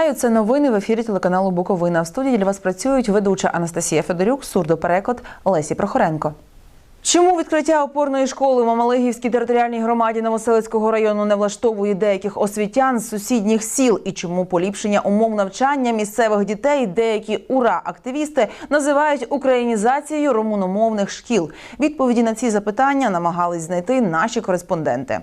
Вітаю, це новини в ефірі телеканалу Буковина. В студії для вас працюють ведуча Анастасія Федорюк, сурдопереклад Лесі Прохоренко. Чому відкриття опорної школи в Мамалигівській територіальній громаді Новоселицького району не влаштовує деяких освітян з сусідніх сіл і чому поліпшення умов навчання місцевих дітей деякі ура-активісти називають українізацією румуномовних шкіл? Відповіді на ці запитання намагались знайти наші кореспонденти.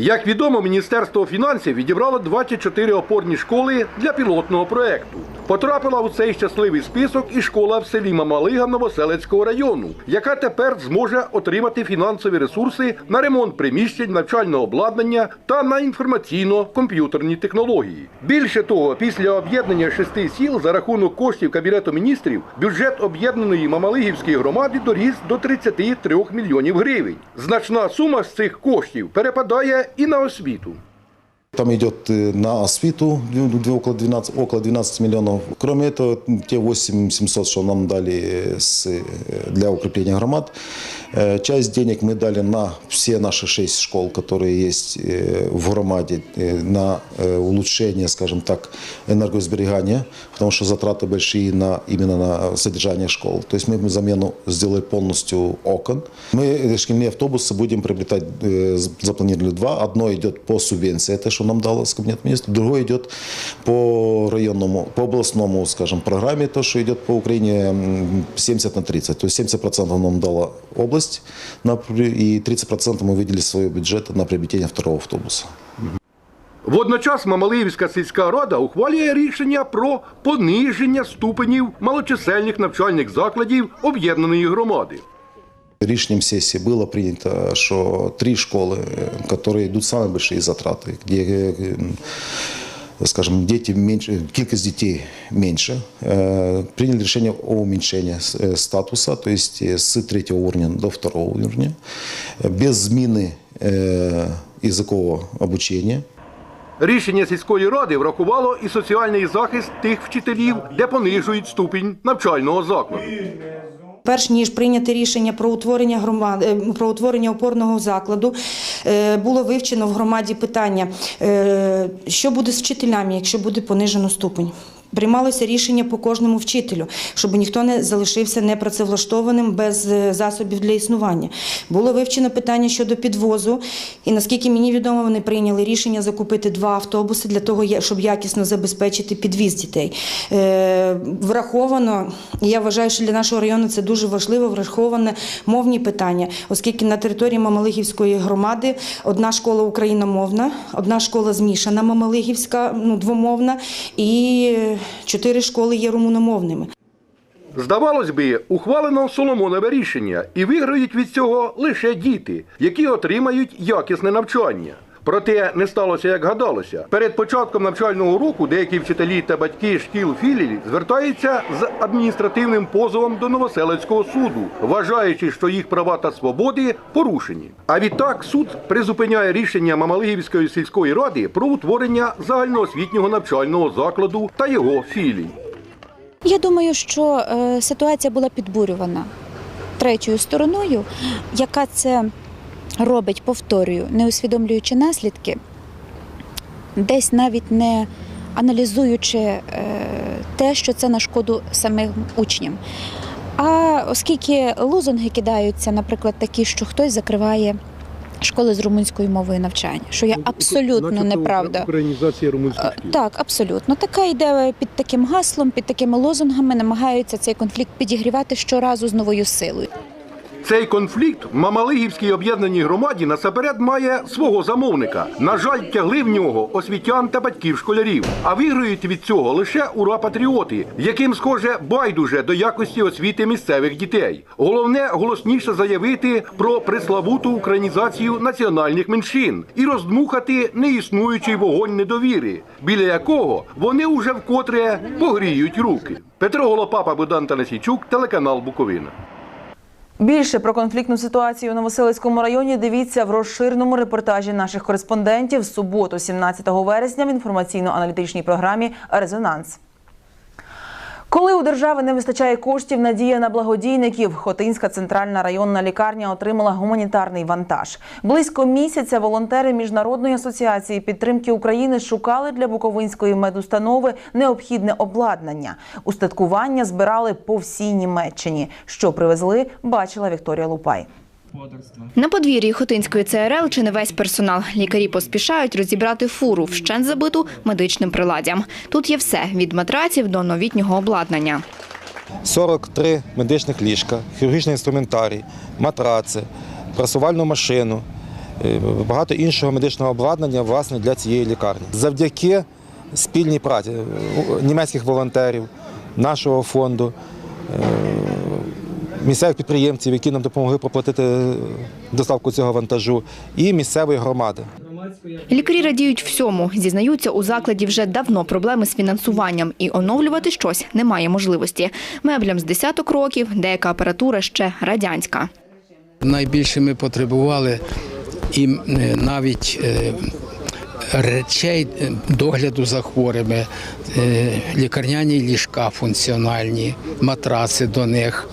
Як відомо, Міністерство фінансів відібрало 24 опорні школи для пілотного проекту. Потрапила у цей щасливий список і школа в селі Мамалига Новоселецького району, яка тепер зможе отримати фінансові ресурси на ремонт приміщень, навчального обладнання та на інформаційно-комп'ютерні технології. Більше того, після об'єднання шести сіл за рахунок коштів Кабінету міністрів бюджет об'єднаної Мамалигівської громади доріс до 33 мільйонів гривень. Значна сума з цих коштів перепадає і на освіту. Там идет э, на освиту ну, около 12, около 12 миллионов. Кроме этого, те 8 700, что нам дали э, с, э, для укрепления громад, э, часть денег мы дали на все наши 6 школ, которые есть э, в громаде, э, на э, улучшение, скажем так, энергосберегания, потому что затраты большие на, именно на содержание школ. То есть мы замену сделали полностью окон. Мы э, школьные автобусы будем приобретать, э, запланировали два. Одно идет по субвенции, это что нам дало с кабинет министров. Другое идет по районному, по областному, скажем, программе, то, что идет по Украине м, 70 на 30. То есть 70% нам дала область, и 30% мы выделили своего бюджета на приобретение второго автобуса. Водночас Мамалиївська сільська рада ухвалює рішення про пониження ступенів малочисельних навчальних закладів об'єднаної громади. Решением сессии было принято, что три школы, э, которые идут самые большие затраты, где, э, э, скажем, дети меньше, кількість детей меньше, э, приняли решение о уменьшении с- э, статуса, то есть э, с третьего уровня до второго уровня, э, без зміни э, языкового обучения. Рішення сільської ради врахувало і соціальний захист тих вчителів, де понижують ступінь навчального закладу. Перш ніж прийняти рішення про утворення громади е, про утворення опорного закладу, е, було вивчено в громаді питання, е, що буде з вчителями, якщо буде понижено ступень. Приймалося рішення по кожному вчителю, щоб ніхто не залишився непрацевлаштованим без е, засобів для існування. Було вивчено питання щодо підвозу, і наскільки мені відомо, вони прийняли рішення закупити два автобуси для того, щоб якісно забезпечити підвіз дітей. Е, Враховано, я вважаю, що для нашого району це дуже важливо, враховане мовні питання, оскільки на території Мамалигівської громади одна школа україномовна, одна школа змішана Мамалигівська, ну двомовна, і чотири школи є румуномовними. Здавалось би, ухвалено Соломонове рішення, і виграють від цього лише діти, які отримають якісне навчання. Проте не сталося, як гадалося. Перед початком навчального року деякі вчителі та батьки шкіл філії звертаються з адміністративним позовом до Новоселецького суду, вважаючи, що їх права та свободи порушені. А відтак суд призупиняє рішення Мамалигівської сільської ради про утворення загальноосвітнього навчального закладу та його філій. Я думаю, що е, ситуація була підбурювана третьою стороною, яка це робить, повторюю, не усвідомлюючи наслідки, десь навіть не аналізуючи е, те, що це на шкоду самим учням. А оскільки лозунги кидаються, наприклад, такі, що хтось закриває школи з румунською мовою навчання, що є абсолютно неправда. Українізація румунських Е, Так, абсолютно. Така ідея під таким гаслом, під такими лозунгами намагаються цей конфлікт підігрівати щоразу з новою силою. Цей конфлікт в Мамалигівській об'єднаній громаді насаперед має свого замовника. На жаль, тягли в нього освітян та батьків школярів. А виграють від цього лише ура-патріоти, яким, схоже, байдуже до якості освіти місцевих дітей. Головне голосніше заявити про преславуту українізацію національних меншин і роздмухати неіснуючий вогонь недовіри, біля якого вони уже вкотре погріють руки. Петро Голопапа, Богдан Танасійчук, телеканал Буковина. Більше про конфліктну ситуацію у Новоселицькому районі дивіться в розширеному репортажі наших кореспондентів в суботу, 17 вересня, в інформаційно-аналітичній програмі Резонанс. Коли у держави не вистачає коштів, надія на благодійників, Хотинська центральна районна лікарня отримала гуманітарний вантаж. Близько місяця волонтери міжнародної асоціації підтримки України шукали для Буковинської медустанови необхідне обладнання. Устаткування збирали по всій Німеччині. Що привезли, бачила Вікторія Лупай. На подвір'ї Хотинської ЦРЛ чи не весь персонал. Лікарі поспішають розібрати фуру, вщент забиту медичним приладдям. Тут є все – від матраців до новітнього обладнання. 43 медичних ліжка, хірургічний інструментарій, матраци, прасувальну машину, е, багато іншого медичного обладнання власне для цієї лікарні. Завдяки спільній праці е, німецьких волонтерів, нашого фонду, е, місцевих підприємців, які нам допомогли проплатити доставку цього вантажу, і місцевої громади. Лікарі радіють всьому. Зізнаються, у закладі вже давно проблеми з фінансуванням і оновлювати щось немає можливості. Меблям з десяток років, деяка апаратура ще радянська. Найбільше ми потребували і е, навіть е, речей е, догляду за хворими, е, лікарняні ліжка функціональні, матраци до них.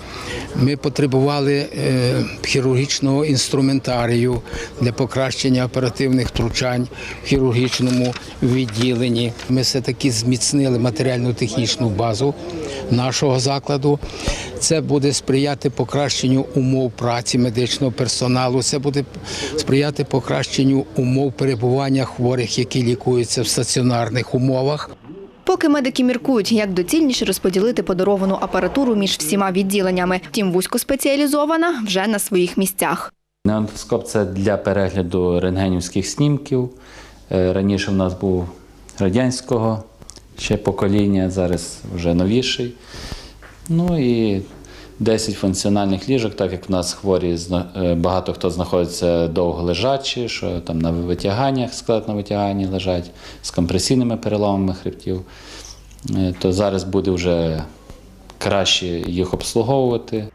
Ми потребували е, хірургічного інструментарію для покращення оперативних втручань в хірургічному відділенні. Ми все-таки зміцнили матеріально-технічну базу нашого закладу. Це буде сприяти покращенню умов праці медичного персоналу. Це буде сприяти покращенню умов перебування хворих, які лікуються в стаціонарних умовах. Поки медики міркують, як доцільніше розподілити подаровану апаратуру між всіма відділеннями. Втім, вузькоспеціалізована вже на своїх місцях. Неондоскоп це для перегляду рентгенівських снімків. Е, Раніше в нас був радянського ще покоління, зараз вже новіший. Ну і 10 функціональних ліжок, так як в нас хворі е, багато хто знаходиться довго лежачі, що там на витяганнях, склад на витяганні лежать з компресійними переломами хребтів, Е, то зараз буде вже краще їх обслуговувати.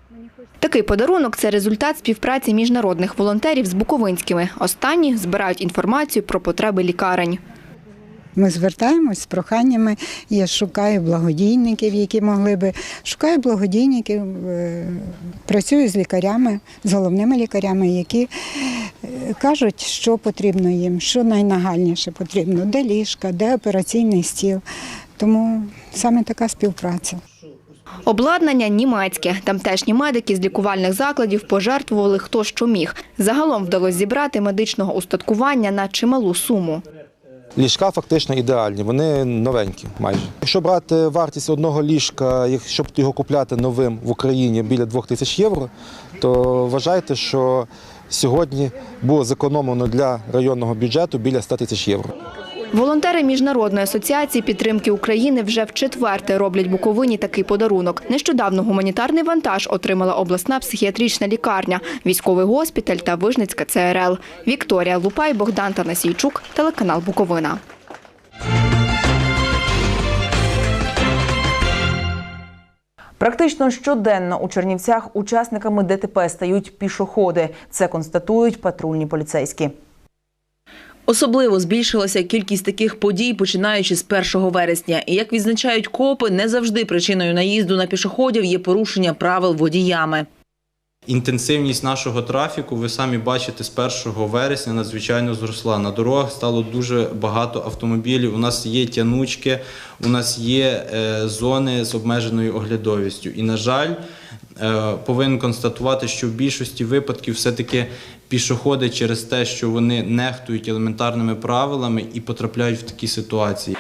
Такий подарунок це результат співпраці міжнародних волонтерів з буковинськими. Останні збирають інформацію про потреби лікарень. Ми звертаємось з проханнями. Я шукаю благодійників, які могли би шукаю благодійників, е, працюю з лікарями, з головними лікарями, які е, кажуть, що потрібно їм, що найнагальніше потрібно, де ліжка, де операційний стіл. Тому саме така співпраця. Обладнання німецьке. Тамтешні медики з лікувальних закладів пожертвували хто що міг. Загалом вдалося зібрати медичного устаткування на чималу суму. Ліжка фактично ідеальні, вони новенькі майже. Якщо брати вартість одного ліжка, якщо б його купляти новим в Україні біля 2 тисяч євро, то вважайте, що сьогодні було зекономлено для районного бюджету біля 100 тисяч євро. Волонтери Міжнародної асоціації підтримки України вже вчетверте роблять Буковині такий подарунок. Нещодавно гуманітарний вантаж отримала обласна психіатрична лікарня, військовий госпіталь та Вижницька ЦРЛ. Вікторія Лупай, Богдан Танасійчук, телеканал Буковина. Практично щоденно у Чернівцях учасниками ДТП стають пішоходи. Це констатують патрульні поліцейські. Особливо збільшилася кількість таких подій, починаючи з 1 вересня. І як відзначають копи, не завжди причиною наїзду на пішоходів є порушення правил водіями. Інтенсивність нашого трафіку, ви самі бачите, з 1 вересня надзвичайно зросла. На дорогах стало дуже багато автомобілів. У нас є тянучки, у нас є е, зони з обмеженою оглядовістю. І, на жаль, повинен констатувати, що в більшості випадків все-таки пішоходи через те, що вони нехтують елементарними правилами і потрапляють в такі ситуації.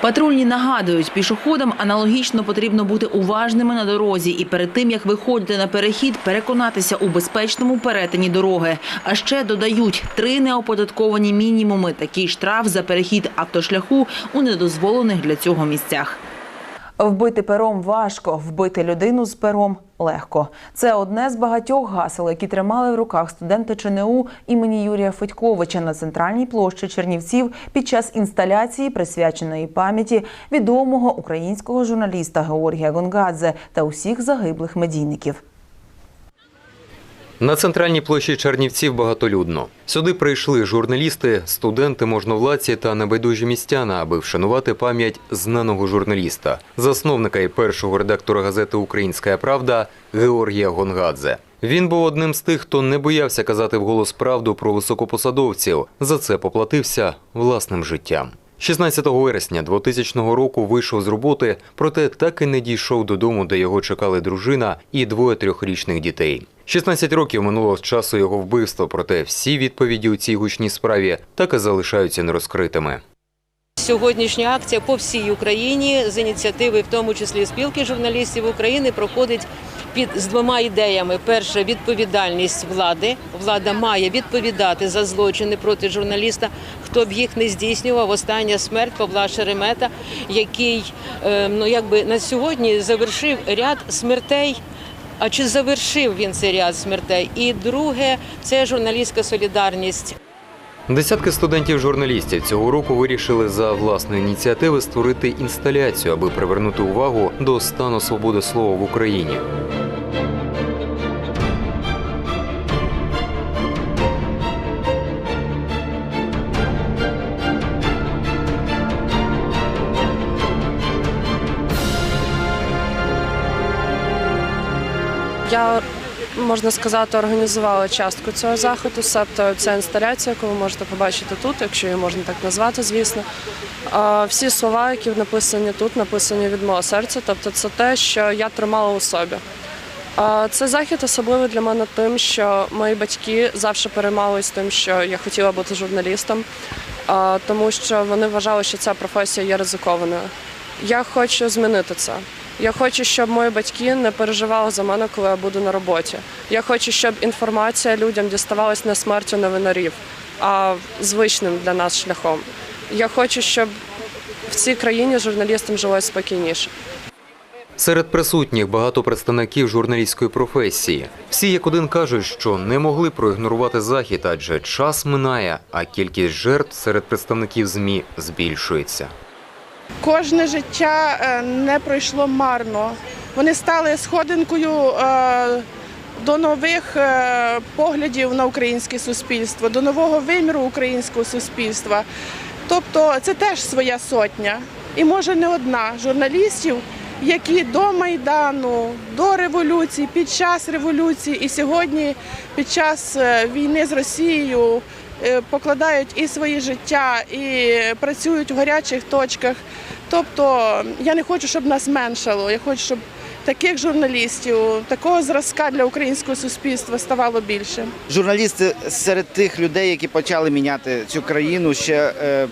Патрульні нагадують, пішоходам аналогічно потрібно бути уважними на дорозі і перед тим, як виходити на перехід, переконатися у безпечному перетині дороги. А ще додають три неоподатковані мінімуми. Такий штраф за перехід автошляху у недозволених для цього місцях. Вбити пером важко, вбити людину з пером легко. Це одне з багатьох гасел, які тримали в руках студенти ЧНУ імені Юрія Федьковича на центральній площі Чернівців під час інсталяції, присвяченої пам'яті відомого українського журналіста Георгія Гонгадзе та усіх загиблих медійників. На центральній площі Чернівців багатолюдно. Сюди прийшли журналісти, студенти, можновладці та небайдужі містяни, аби вшанувати пам'ять знаного журналіста, засновника і першого редактора газети Українська Правда Георгія Гонгадзе. Він був одним з тих, хто не боявся казати вголос правду про високопосадовців. За це поплатився власним життям. 16 вересня 2000 року вийшов з роботи, проте так і не дійшов додому, де його чекали дружина і двоє трьохрічних дітей. 16 років минуло з часу його вбивства, проте всі відповіді у цій гучній справі так і залишаються нерозкритими. Сьогоднішня акція по всій Україні з ініціативи, в тому числі спілки журналістів України, проходить під з двома ідеями: перше відповідальність влади. Влада має відповідати за злочини проти журналіста, хто б їх не здійснював. Остання смерть Павла Шеремета, який е, ну якби на сьогодні завершив ряд смертей. А чи завершив він цей ряд смертей? І друге, це журналістська солідарність. Десятки студентів-журналістів цього року вирішили за власної ініціативи створити інсталяцію, аби привернути увагу до стану свободи слова в Україні. Я можна сказати, організувала частку цього заходу, себто ця інсталяція, яку ви можете побачити тут, якщо її можна так назвати, звісно. Всі слова, які написані тут, написані від мого серця, тобто це те, що я тримала у собі. Цей захід особливий для мене тим, що мої батьки завжди переймались тим, що я хотіла бути журналістом, тому що вони вважали, що ця професія є ризикованою. Я хочу змінити це. Я хочу, щоб мої батьки не переживали за мене, коли я буду на роботі. Я хочу, щоб інформація людям діставалась не смертю новинарів, а звичним для нас шляхом. Я хочу, щоб в цій країні журналістам жилось спокійніше. Серед присутніх багато представників журналістської професії. Всі як один кажуть, що не могли проігнорувати захід, адже час минає, а кількість жертв серед представників ЗМІ збільшується. Кожне життя е, не пройшло марно. Вони стали сходинкою е, до нових е, поглядів на українське суспільство, до нового виміру українського суспільства. Тобто це теж своя сотня. І може не одна журналістів, які до Майдану, до революції, під час революції і сьогодні під час війни з Росією покладають і свої життя, і працюють в гарячих точках. Тобто я не хочу, щоб нас меншало. Я хочу, щоб таких журналістів, такого зразка для українського суспільства ставало більше. Журналісти серед тих людей, які почали міняти цю країну ще е,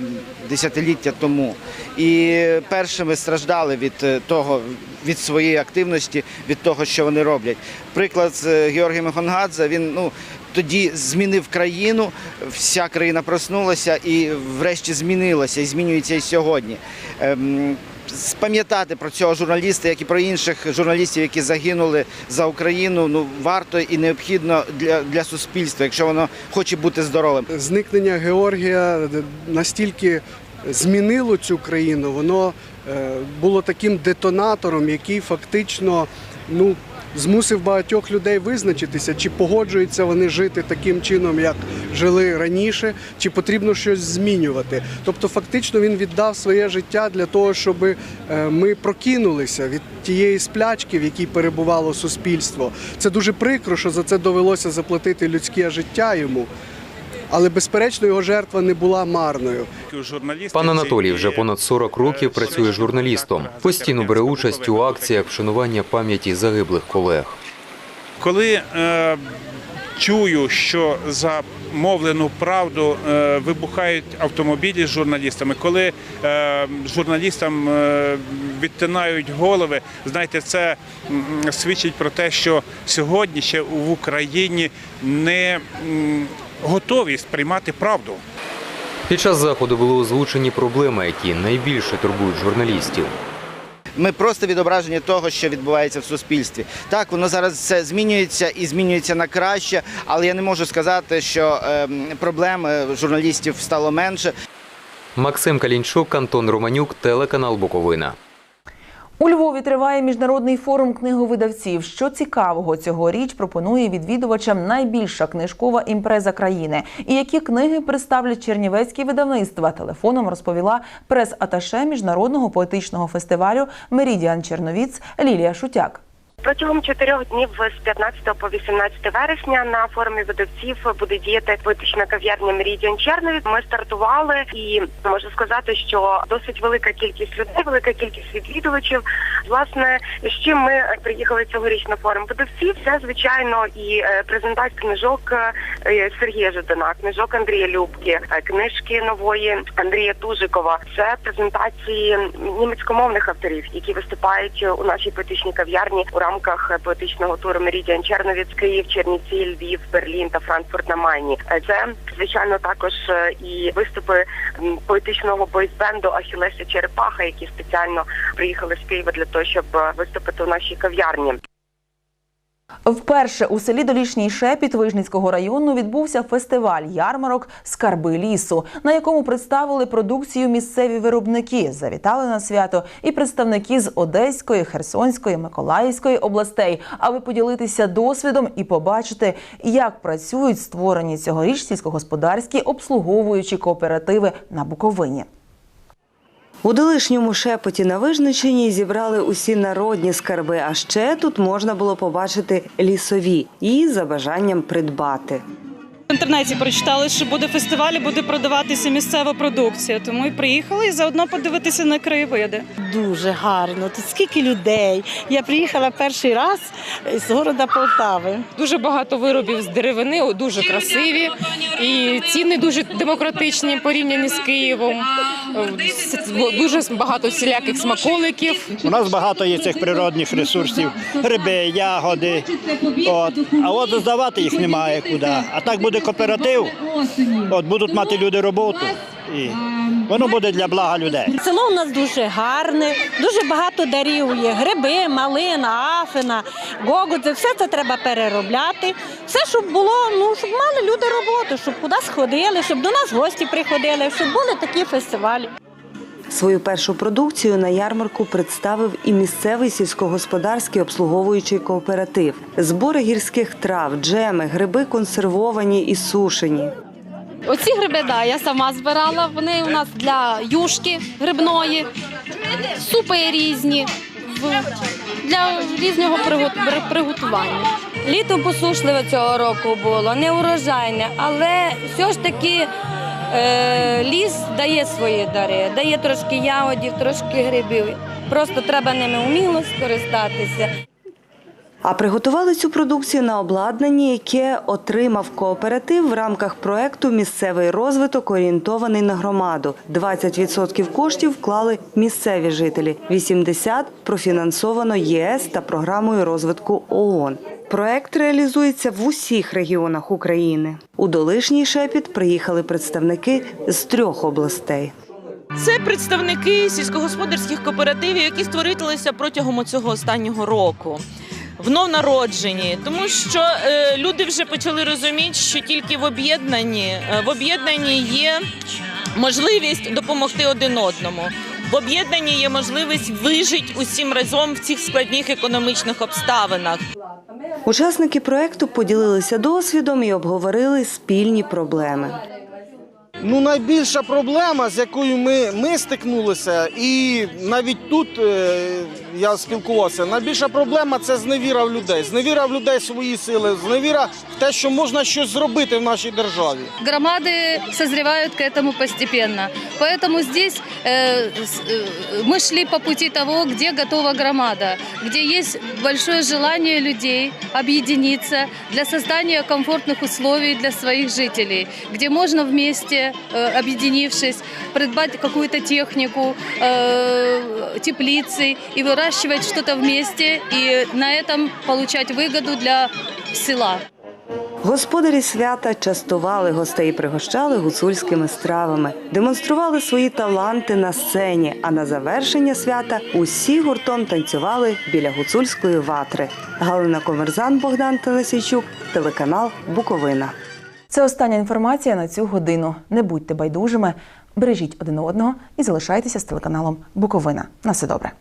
десятиліття тому. І першими страждали від е, того, від своєї активності, від того, що вони роблять. Приклад з е, Георгієм Хонгадзе, він ну. Тоді змінив країну, вся країна проснулася і врешті змінилася, і змінюється і сьогодні. Ем, Спам'ятати про цього журналіста, як і про інших журналістів, які загинули за Україну, ну варто і необхідно для, для суспільства, якщо воно хоче бути здоровим. Зникнення Георгія настільки змінило цю країну, воно е, було таким детонатором, який фактично ну, змусив багатьох людей визначитися, чи погоджуються вони жити таким чином, як жили раніше, чи потрібно щось змінювати. Тобто, фактично, він віддав своє життя для того, щоб е, ми прокинулися від тієї сплячки, в якій перебувало суспільство. Це дуже прикро, що за це довелося заплатити людське життя йому. Але безперечно його жертва не була марною. Пан Анатолій вже понад 40 років працює журналістом. Постійно бере участь у акціях вшанування пам'яті загиблих колег. Коли е, чую, що за мовлену правду е, вибухають автомобілі з журналістами, коли е, журналістам е, відтинають голови, знаєте, це м, свідчить про те, що сьогодні ще в Україні не м, готові сприймати правду. Під час заходу були озвучені проблеми, які найбільше турбують журналістів. Ми просто відображення того, що відбувається в суспільстві. Так, воно зараз все змінюється і змінюється на краще, але я не можу сказати, що ем, проблем е, журналістів стало менше. Максим Калінчук, Антон Романюк, телеканал Буковина. У Львові триває міжнародний форум книговидавців. Що цікавого цьогоріч пропонує відвідувачам найбільша книжкова імпреза країни. І які книги представлять чернівецькі видавництва? Телефоном розповіла прес-аташе міжнародного поетичного фестивалю Мерідіан Черновіц Лілія Шутяк. Протягом чотирьох днів з 15 по 18 вересня на форумі видавців буде діяти поетична кав'ярня Мерідіан Чернові. Ми стартували і можу сказати, що досить велика кількість людей, велика кількість відвідувачів. Власне, з чим ми приїхали цьогоріч на форум видавців, це звичайно і е, презентація книжок е, Сергія Жадана, книжок Андрія Любки, е, книжки нової Андрія Тужикова. Це презентації німецькомовних авторів, які виступають у нашій поетичній кав'ярні у рамках поетичного туру Мерідіан Черновіц, Київ, Черніці, Львів, Берлін та Франкфурт на Майні. Е, Це звичайно також е, і виступи поетичного бойсбенду Ахілеса Черепаха, які спеціально приїхали з Києва для того, щоб е, виступити у нашій кав'ярні. Вперше у селі Долішній Шепіт Вижницького району відбувся фестиваль ярмарок Скарби лісу, на якому представили продукцію місцеві виробники. Завітали на свято і представники з Одеської, Херсонської, Миколаївської областей, аби поділитися досвідом і побачити, як працюють створені цьогоріч сільськогосподарські обслуговуючі кооперативи на Буковині. У Долишньому шепоті на Вижничині зібрали усі народні скарби, а ще тут можна було побачити лісові і за бажанням придбати. В інтернеті прочитали, що буде фестиваль, і буде продаватися місцева продукція. Тому і приїхали і заодно подивитися на краєвиди. Дуже гарно. Тут скільки людей. Я приїхала перший раз з города Полтави. Дуже багато виробів з деревини, дуже красиві, і ціни дуже демократичні порівняні з Києвом. Дуже багато всіляких смаколиків. У нас багато є цих природних ресурсів, гриби, ягоди. От. А от здавати їх немає куди. А так буде кооператив, от будуть мати люди роботу. І воно буде для блага людей. Село у нас дуже гарне, дуже багато дарів є. Гриби, малина, афина, гогудзи. Все це треба переробляти. Все, щоб було, ну щоб мали люди роботу, щоб кудись ходили, щоб до нас гості приходили, щоб були такі фестивалі. Свою першу продукцію на ярмарку представив і місцевий сільськогосподарський обслуговуючий кооператив. Збори гірських трав, джеми, гриби консервовані і сушені. Оці гриби, да, я сама збирала. Вони у нас для юшки грибної, супи різні, для різного пригот- приготування. Літо посушливе цього року було, не урожайне, але все ж таки ліс дає свої дари, дає трошки ягодів, трошки грибів. Просто треба ними вміло скористатися. А приготували цю продукцію на обладнанні, яке отримав кооператив в рамках проекту Місцевий розвиток орієнтований на громаду. 20% коштів вклали місцеві жителі, 80% профінансовано ЄС та програмою розвитку ООН. Проект реалізується в усіх регіонах України. У Долишній шепіт приїхали представники з трьох областей. Це представники сільськогосподарських кооперативів, які створилися протягом цього останнього року. Внов народжені, тому що е, люди вже почали розуміти, що тільки в об'єднанні е, в об'єднанні є можливість допомогти один одному. В об'єднанні є можливість вижити усім разом в цих складних економічних обставинах. Учасники проекту поділилися досвідом і обговорили спільні проблеми. Ну, найбільша проблема, з якою ми, ми стикнулися, і навіть тут е, я спілкувався. Найбільша проблема це зневіра в людей. Зневіра в людей в свої сили, зневіра в те, що можна щось зробити в нашій державі. Громады созревают к этому постепенно. Поэтому здесь э, с- э, мы шли по пути того, где готова громада, где есть большое желание людей объединиться для создания комфортных условий для своих жителей, где можно вместе, э, объединившись, придбать какую-то технику, э, теплицы и выращивать что-то вместе и на этом получать выгоду для села. Господарі свята частували гостей і пригощали гуцульськими стравами, демонстрували свої таланти на сцені. А на завершення свята усі гуртом танцювали біля гуцульської ватри. Галина Комерзан, Богдан Телесійчук, телеканал Буковина. Це остання інформація на цю годину. Не будьте байдужими, бережіть один одного і залишайтеся з телеканалом Буковина. На все добре.